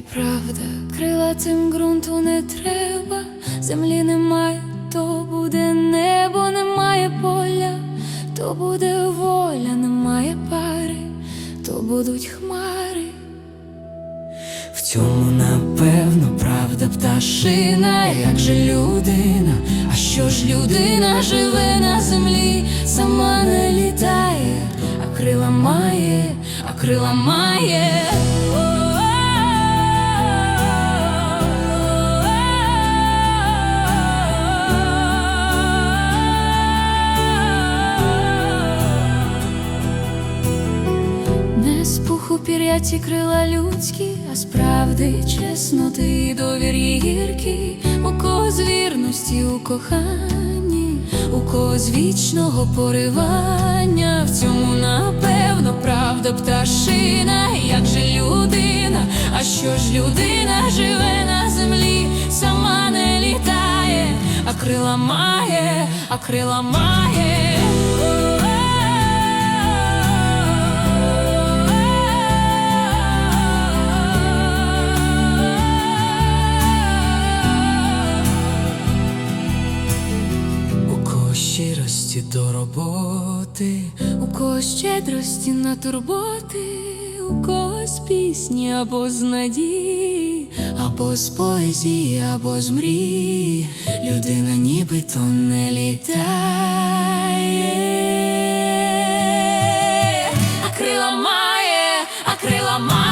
правда, крилатим ґрунту не треба, землі немає, то буде небо, немає поля, то буде воля, немає пари, то будуть хмари. В цьому напевно правда пташина, як же людина, а що ж людина живе на землі, сама не літає, а крила має, а крила має. З пуху пір'яті крила людські, а справди чесноти довір'ї гіркі, у кого з вірності у коханні, у кого з вічного поривання, в цьому напевно правда пташина, як же людина, а що ж людина живе на землі, сама не літає, а крила має, а крила має. Місті до роботи, у кого щедрості на турботи, у когось пісні або з надії, або з поезії, або з мрії. Людина нібито не літає, а крила має, а крила має.